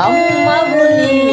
అమ్మవు నీవమ్మ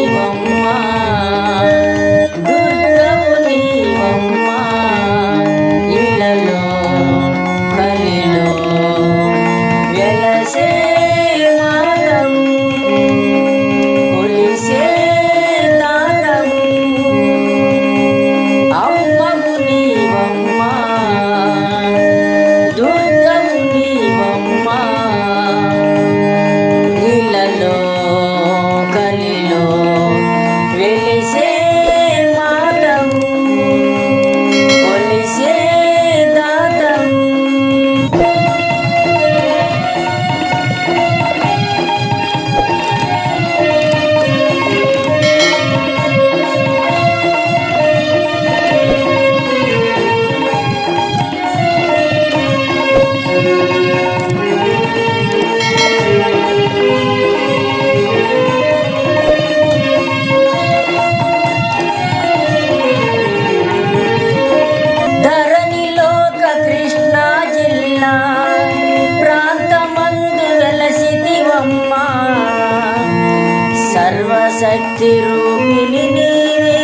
శక్తి రూపిణి నీవే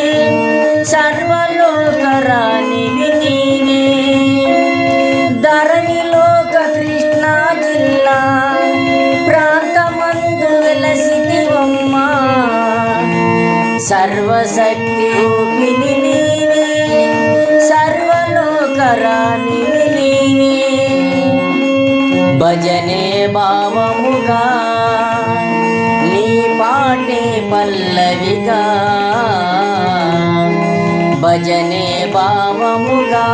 సర్వలోకరానివి నీవే. ధరణిలోక కృష్ణా జిల్లా ప్రాంతమందు వెలసిదివమ్మ సర్వశక్తి రూపిణి నీవే సర్వలోకరాని నీవే. భజనే భావముగా పల్లవిగా భజనే భావముగా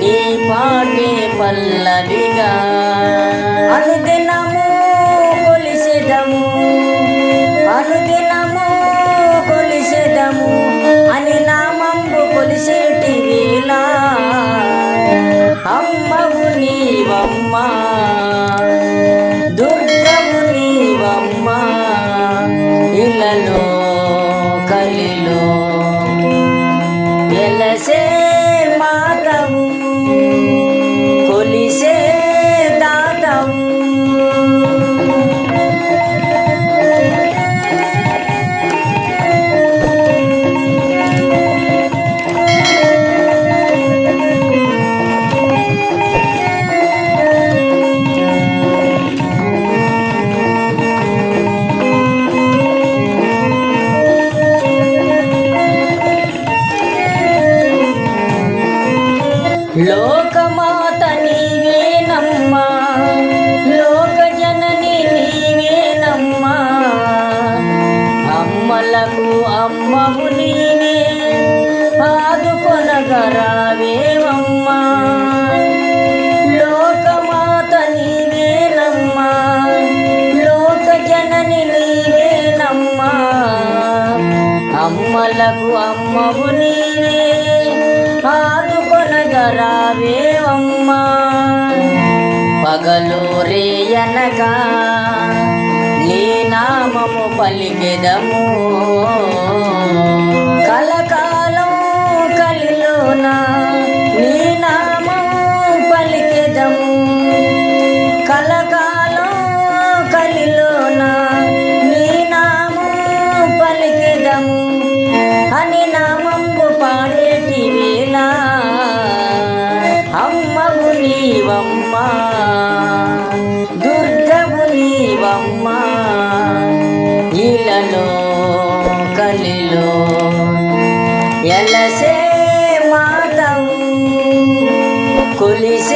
నీ పాటే పల్లవిగా. అనుదే లోకమాత నీవేనమ్మా లోక జనని నీవేనమ్మా. అమ్మలకు అమ్మవు నీవే ఆదుకొనగరావేవమ్మా. లోకమాత నీవేనమ్మా లోక జనని నీవేనమ్మా. అమ్మలకు అమ్మవు నీవే ఆదుకొనగరావేవమ్మా పగలు రేయనగా నీ నామము పలికెదము. Colise